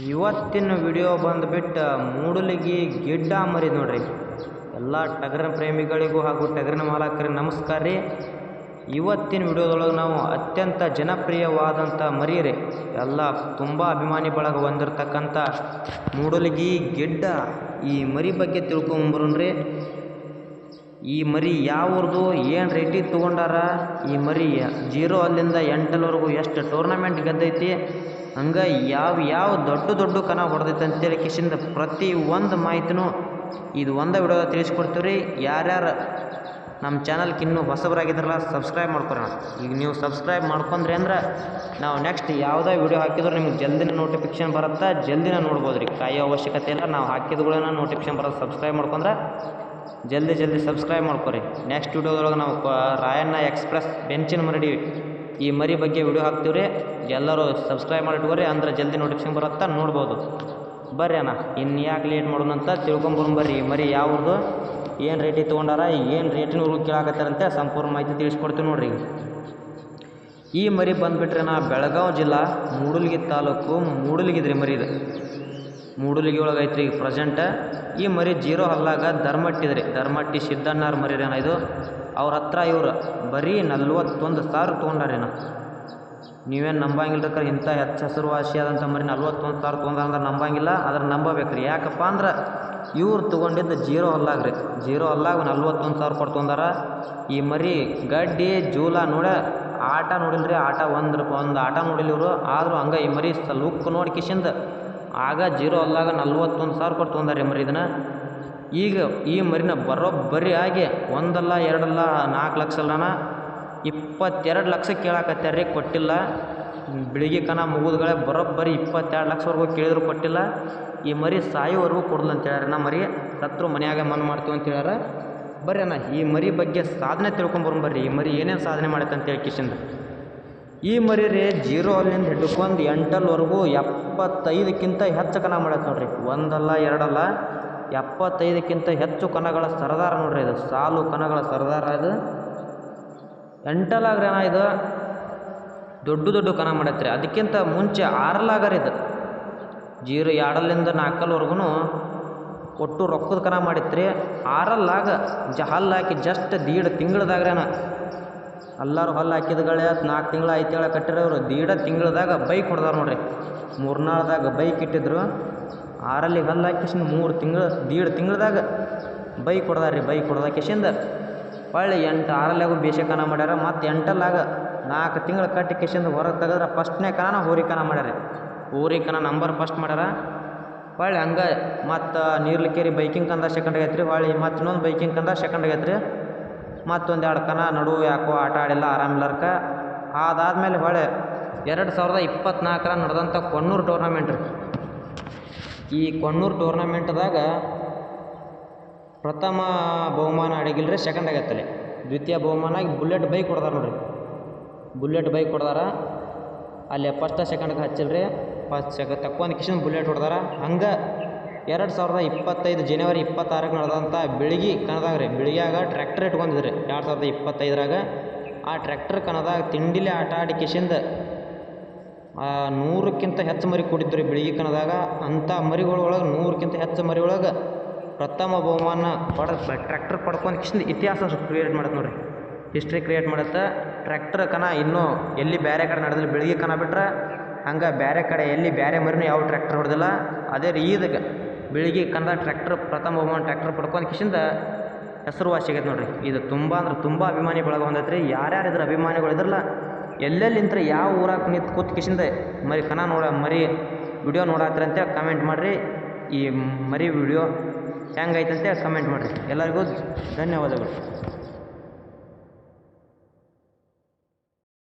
ಇವತ್ತಿನ ವಿಡಿಯೋ ಬಂದುಬಿಟ್ಟು ಮೂಡಲಗಿ ಗಿಡ್ಡ ಮರಿ ನೋಡ್ರಿ. ಎಲ್ಲ ಟಗರಿನ ಪ್ರೇಮಿಗಳಿಗೂ ಹಾಗೂ ಟಗರಿನ ಮಾಲಕರಿಗೆ ನಮಸ್ಕಾರ ರೀ. ಇವತ್ತಿನ ವಿಡಿಯೋದೊಳಗೆ ನಾವು ಅತ್ಯಂತ ಜನಪ್ರಿಯವಾದಂಥ ಮರಿ ರೀ. ಎಲ್ಲ ತುಂಬ ಅಭಿಮಾನಿ ಬಳಗ ಹೊಂದಿರತಕ್ಕಂಥ ಮೂಡಲಗಿ ಗಿಡ್ಡ. ಈ ಮರಿ ಬಗ್ಗೆ ತಿಳ್ಕೊಂಬರೋಣ್ರಿ ಈ ಮರಿ ಯಾವ್ರದ್ದು ಏನು ರೇಟಿಗೆ ತೊಗೊಂಡಾರ? ಈ ಮರಿ ಜೀರೋ ಅಲ್ಲಿಂದ ಎಂಟಲ್ವರೆಗೂ ಎಷ್ಟು ಟೂರ್ನಮೆಂಟ್ ಗೆದ್ದೈತಿ? ಹಂಗೆ ಯಾವ ಯಾವ ದೊಡ್ಡ ದೊಡ್ಡ ಕನ ಹೊಡೆದೈತೆ ಅಂತೇಳಿ ಕಿಶಿಂದ ಪ್ರತಿ ಒಂದು ಮಾಹಿತಿನೂ ಇದು ಒಂದು ವಿಡಿಯೋದ ತಿಳಿಸ್ಕೊಡ್ತೀವಿ ರೀ ಯಾರ್ಯಾರು ನಮ್ಮ ಚಾನಲ್ಗೆ ಇನ್ನೂ ಹೊಸಬರಾಗಿದ್ರಲ್ಲ ಸಬ್ಸ್ಕ್ರೈಬ್ ಮಾಡ್ಕೊರೋಣ ಈಗ ನೀವು ಸಬ್ಸ್ಕ್ರೈಬ್ ಮಾಡ್ಕೊಂಡ್ರಿ ಅಂದ್ರೆ ನಾವು ನೆಕ್ಸ್ಟ್ ಯಾವುದೇ ವಿಡಿಯೋ ಹಾಕಿದ್ರು ನಿಮ್ಗೆ ಜಲ್ದಿನ ನೋಟಿಫಿಕೇಶನ್ ಬರುತ್ತೆ. ಜಲ್ದಿನ ನೋಡ್ಬೋದು ರೀ ಕಾಯೋ ಅವಶ್ಯಕತೆ ಇಲ್ಲ. ನಾವು ಹಾಕಿದ್ಗಳನ್ನ ನೋಟಿಫಿಕೇಶನ್ ಬರೋದು ಸಬ್ಸ್ಕ್ರೈಬ್ ಮಾಡ್ಕೊಂಡ್ರೆ ಜಲ್ದಿ ಜಲ್ದಿ ಸಬ್ಸ್ಕ್ರೈಬ್ ಮಾಡ್ಕೊರಿ. ನೆಕ್ಸ್ಟ್ ವಿಡಿಯೋದೊಳಗೆ ನಾವು ರಾಯಣ್ಣ ಎಕ್ಸ್ಪ್ರೆಸ್ ಬೆಂಚಿನ ಮರಡಿ ಈ ಮರಿ ಬಗ್ಗೆ ವಿಡಿಯೋ ಹಾಕ್ತೀವಿ ಎಲ್ಲರೂ ಸಬ್ಸ್ಕ್ರೈಬ್ ಮಾಡಿಟ್ಕೋರಿ, ಅಂದ್ರೆ ಜಲ್ದಿ ನೋಟಿಫಿಕೇಶನ್ ಬರುತ್ತಾ ನೋಡ್ಬೋದು. ಬರ್ರಿ ಅಣ್ಣ ಇನ್ನು ಯಾಕೆ ಲೇಟ್ ಮಾಡೋಣ ಅಂತ ತಿಳ್ಕೊಂಬರೋಣ ಬರ್ರಿ. ಮರಿ ಯಾವ್ದು ಏನು ರೇಟಿಗೆ ತೊಗೊಂಡಾರ, ಏನು ರೇಟಿನ ರೇಟಿನವ್ರು ಕೇಳಾಕತ್ತಾರಂತೆ ಸಂಪೂರ್ಣ ಮಾಹಿತಿ ತಿಳಿಸ್ಕೊಡ್ತೀವಿ ನೋಡ್ರಿ. ಈ ಮರಿ ಬಂದುಬಿಟ್ರೆ ನಾ ಬೆಳಗಾವಿ ಜಿಲ್ಲಾ, ಮೂಡಲ್ಗಿ ತಾಲೂಕು ಮೂಡಲ್ಗಿದ್ರಿ ಮರಿ ಇದು. ಮೂಡಲ್ಗಿ ಒಳಗೆ ಐತ್ರಿ ಈಗ ಪ್ರೆಸೆಂಟ್ ಈ ಮರಿ ಜೀರೋ ಹಲ್ಲಾಗ ಧರ್ಮಟ್ಟಿದ್ರಿ. ಧರ್ಮಟ್ಟಿ ಸಿದ್ದಣ್ಣಾರ್ ಮರಿ ಇದು. ಅವ್ರ ಹತ್ರ ಇವ್ರು ಬರೀ ನಲ್ವತ್ತೊಂದು ಸಾವಿರ ತೊಗೊಂಡಾರೇನ? ನೀವೇನು ನಂಬಂಗಿಲ್ಲ ರೀ ಇಂಥ ಹೆಚ್ಚು ಹೆಸರುವಾಸಿ ಆದಂಥ ಮರಿ ನಲ್ವತ್ತೊಂದು ಸಾವಿರ ತೊಗೊಂಡ್ರ ನಂಬಂಗಿಲ್ಲ ಅದ್ರ ನಂಬಬೇಕು ರೀ ಯಾಕಪ್ಪ ಅಂದ್ರೆ ಇವ್ರು ತೊಗೊಂಡಿದ್ದು ಜೀರೋ ಹಲ್ಲಾಗ ರೀ ಜೀರೋ ಹಲ್ಲಾಗ ನಲ್ವತ್ತೊಂದು ಸಾವಿರ ಕೊಟ್ಟು ತೊಗೊಂಡಾರ, ಈ ಮರಿ ಗಡ್ಡಿ, ಜೂಲ ನೋಡ ಆಟ ನೋಡಿಲ್ರಿ, ಆಟ ಒಂದು ಒಂದು ಆಟ ನೋಡಿಲ್ಲ ಇವರು. ಆದರೂ ಹಂಗೆ ಈ ಮರಿ ಲುಕ್ ನೋಡಿ ಕಿಶಿಂದ ಆಗ ಜೀರೋ ಅಲ್ಲಾಗ ನಲ್ವತ್ತೊಂದು ಸಾವಿರ ಕೊಟ್ಟು ತೊಗೊಂಡಾರ ಮರಿ ಇದನ್ನು. ಈಗ ಈ ಮರಿನ ಬರೋಬ್ಬರಿ ಆಗಿ ಒಂದಲ್ಲ, ಎರಡಲ್ಲ, ನಾಲ್ಕು ಲಕ್ಷ ಅಲ್ಲಣ್ಣ ಇಪ್ಪತ್ತೆರಡು ಲಕ್ಷ ಕೇಳಾಕತ್ಯಾರ ರೀ ಕೊಟ್ಟಿಲ್ಲ. ಬೆಳಿಗ್ಗೆ ಕನ ಮುಗಿದ್ಗಳೇ ಬರೋಬ್ಬರಿ ಇಪ್ಪತ್ತೆರಡು ಲಕ್ಷವರೆಗೂ ಕೇಳಿದ್ರು ಕೊಟ್ಟಿಲ್ಲ. ಈ ಮರಿ ಸಾಯೋವರೆಗೂ ಕೊಡಲ್ಲ ಅಂತ ಹೇಳ್ಯಾರ. ನಾ ಮರಿ ಸತ್ರು ಮನ್ಯಾಗ ಮನ್ ಮಾಡ್ತೀವಿ ಅಂತ ಹೇಳ್ಯಾರ. ಬರ್ರಿ ಅಣ್ಣ, ಈ ಮರಿ ಬಗ್ಗೆ ಸಾಧನೆ ತಿಳ್ಕೊಂಬರ್ರಿ ಬರ್ರಿ. ಈ ಮರಿ ಏನೇನು ಸಾಧನೆ ಮಾಡೈತೆ ಅಂತೇಳಿ ಕಿಶಿಂದ. ಈ ಮರಿ ರೀ ಜೀರೋ ಅಲ್ಲಿಂದ ಹಿಡ್ಕೊಂಡು ಎಂಟಲ್ವರೆಗೂ ಎಪ್ಪತ್ತೈದಕ್ಕಿಂತ ಹೆಚ್ಚು ಕನ ಮಾಡೈತೆ ನೋಡ್ರಿ. ಒಂದಲ್ಲ, ಎರಡಲ್ಲ ಎಪ್ಪತ್ತೈದಕ್ಕಿಂತ ಹೆಚ್ಚು ಕಣಗಳ ಸರದಾರ ನೋಡ್ರಿ ಇದು. ಸಾಲು ಕಣಗಳ ಸರದಾರ ಇದು. ಎಂಟಲಾಗ್ರಿ ಇದು? ದೊಡ್ಡ ದೊಡ್ಡ ಕಣ ಮಾಡೈತ್ರಿ. ಅದಕ್ಕಿಂತ ಮುಂಚೆ ಆರಲಾಗರ ಇದು. ಜೀರೋ ಎರಡಲ್ಲಿಂದ ನಾಲ್ಕಲ್ವರೆಗೂ ಒಟ್ಟು ರೊಕ್ಕದ ಕನ ಮಾಡಿತ್ರಿ. ಆರಲ್ಲಾಗ ಜ ಹಲ್ಲಾಕಿ ಜಸ್ಟ್ ದೀಡ್ ತಿಂಗಳದಾಗ್ರೇನ. ಎಲ್ಲರೂ ಹಲ್ಲು ಹಾಕಿದ್ಗಳೇ ನಾಲ್ಕು ತಿಂಗಳು ಐದು ತಿಂಗಳ ಕಟ್ಟಿರೋರು. ದೀಡ ತಿಂಗಳದಾಗ ಬೈಕ್ ಹೊಡೆದಾರ ನೋಡ್ರಿ. ಮೂರ್ನಾಳ್ದಾಗ ಬೈಕ್ ಇಟ್ಟಿದ್ರು. ಆರಲ್ಲಿ ಬಂದ ಹಾಕಿಸಿಂದ ಮೂರು ತಿಂಗಳು, ದೀಡ್ ತಿಂಗಳದಾಗ ಬೈಕ್ ಕೊಡ್ದಾರ ರೀ ಬೈಕ್ ಕೊಡ್ದ ಕಿಶಿಂದ. ಹೊಳ್ಳಿ ಎಂಟು ಆರಲ್ಲಾಗೂ ಬೇಸೆ ಕನ ಮಾಡ್ಯಾರ, ಮತ್ತು ಎಂಟಲ್ಲಾಗ ನಾಲ್ಕು ತಿಂಗಳು ಕಟ್ಟಿ ಕಿಶಿಂದ ಹೊರಗೆ ತೆಗೆದ್ರೆ ಫಸ್ಟ್ನೇ ಕನ ಹೋರಿ ಕನ ಮಾಡ್ಯಾರ ಹೋರಿ ಕನ ನಂಬರ್ ಫಸ್ಟ್ ಮಾಡ್ಯಾರ. ಹೊಳ್ಳಿ ಹಂಗೆ ಮತ್ತು ನೀರ್ಲಿಕ್ಕೇರಿ ಬೈಕಿಂಗ್ ಕಂದ ಸೆಕೆಂಡ್ ಆಗೈತೆ ರೀ ಹೊಳ್ಳಿ ಮತ್ತು ಇನ್ನೊಂದು ಬೈಕಿಂಗ್ ಕಂದ ಸೆಕೆಂಡ್ ಆಗೈತೆ ರೀ ಮತ್ತೊಂದು ಎರಡು ಕನ ನಡು ಯಾಕೋ ಆಟ ಆಡಿಲ್ಲ ಆರಾಮಿಲ್ಲರ್ಕ ಅದಾದಮೇಲೆ ಹೊಳೆ ಎರಡು ಸಾವಿರದ ಇಪ್ಪತ್ತ್ನಾಲ್ಕರ ನಡೆದಂಥ ಕೊಣ್ಣೂರು ಟೂರ್ನಮೆಂಟ್ ರೀ. ಈ ಕೊಣ್ಣೂರು ಟೂರ್ನಮೆಂಟ್ದಾಗ ಪ್ರಥಮ ಬಹುಮಾನ ಅಡಿಗಿಲ್ಲ ರೀ ಸೆಕೆಂಡ್ ಆಗೈತಲ್ಲಿ ದ್ವಿತೀಯ ಬಹುಮಾನ ಬುಲೆಟ್ ಬೈಕ್ ಕೊಡ್ತಾರೆ ನೋಡ್ರಿ. ಬುಲೆಟ್ ಬೈಕ್ ಕೊಡ್ದಾರ ಅಲ್ಲಿ ಫಸ್ಟ್ ಸೆಕೆಂಡ್ಗೆ ಹಚ್ಚಿಲ್ಲ ರೀ ಫಸ್ಟ್ ಸೆಕ ತಕ್ಕೊಂದು ಕಿಶನ್ ಬುಲೆಟ್ ಹೊಡ್ದಾರ. ಹಂಗೆ ಎರಡು ಸಾವಿರದ ಇಪ್ಪತ್ತೈದು ಜನವರಿ ಇಪ್ಪತ್ತಾರಕ್ಕೆ ನಡೆದಂಥ ಬೆಳಗಿ ಕನದಾಗ ರೀ, ಬೆಳಿಗ್ಯಾಗ ಟ್ರ್ಯಾಕ್ಟರ್ ಇಟ್ಕೊಂಡಿದ್ರಿ. ಎರಡು ಸಾವಿರದ ಇಪ್ಪತ್ತೈದರಾಗ ಆ ಟ್ರ್ಯಾಕ್ಟರ್ ಕನದಾಗ ತಿಂಡಿಲಿ ಆಟ ಆಡಿ ಕಿಶಿಂದ ನೂರಕ್ಕಿಂತ ಹೆಚ್ಚು ಮರಿ ಕೊಟ್ಟಿದ್ದು ರೀ ಬೆಳಗ್ಗೆ ಕಣದಾಗ, ಅಂಥ ಮರಿಗಳೊಳಗೆ ನೂರಕ್ಕಿಂತ ಹೆಚ್ಚು ಮರಿ ಒಳಗೆ ಪ್ರಥಮ ಬಹುಮಾನ ಪಡ ಟ್ರ್ಯಾಕ್ಟರ್ ಪಡ್ಕೊಂಡು ಕಿಶಿಂದ ಇತಿಹಾಸ ಕ್ರಿಯೇಟ್ ಮಾಡತ್ತೆ ನೋಡಿರಿ. ಹಿಸ್ಟ್ರಿ ಕ್ರಿಯೇಟ್ ಮಾಡತ್ತೆ. ಟ್ರ್ಯಾಕ್ಟರ್ ಕನ ಇನ್ನೂ ಎಲ್ಲಿ ಬೇರೆ ಕಡೆ ನಡೆದಿಲ್ಲ ಬೆಳಗ್ಗೆ ಕನ ಬಿಟ್ರೆ ಹಂಗೆ ಬೇರೆ ಕಡೆ ಎಲ್ಲಿ ಬೇರೆ ಮರಿನೂ ಯಾವ ಟ್ರ್ಯಾಕ್ಟರ್ ಹೊಡೆದಿಲ್ಲ. ಅದೇ ರೀ ಇದಕ್ಕೆ ಬೆಳಗ್ಗೆ ಕನದ ಟ್ರ್ಯಾಕ್ಟರ್ ಪ್ರಥಮ ಬಹುಮಾನ ಟ್ರ್ಯಾಕ್ಟರ್ ಪಡ್ಕೊಂಡು ಕಿಶಿಂದ ಹೆಸರುವಾಸಿ ಆಗೈತೆ ನೋಡಿರಿ. ಇದು ತುಂಬ ಅಂದ್ರೆ ತುಂಬ ಅಭಿಮಾನಿ ಬಳಗ ಹೊಂದೈತೆ ರೀ ಯಾರ್ಯಾರು ಇದ್ರ ಅಭಿಮಾನಿಗಳು ಇದ್ರಲ್ಲ ಎಲ್ಲೆಲ್ಲಿಂತ್ರ ಯಾವ ಊರಾಗ ನಿಂತು ಕೂತು ಕಿಶಿಂದ ಮರಿ ಕನ ನೋಡ, ಮರಿ ವಿಡಿಯೋ ನೋಡತ್ತೀರ ಅಂತ ಕಮೆಂಟ್ ಮಾಡಿರಿ. ಈ ಮರಿ ವಿಡಿಯೋ ಹೆಂಗೈತೆ ಅಂತೇಳಿ ಕಮೆಂಟ್ ಮಾಡಿರಿ. ಎಲ್ಲರಿಗೂ ಧನ್ಯವಾದಗಳು.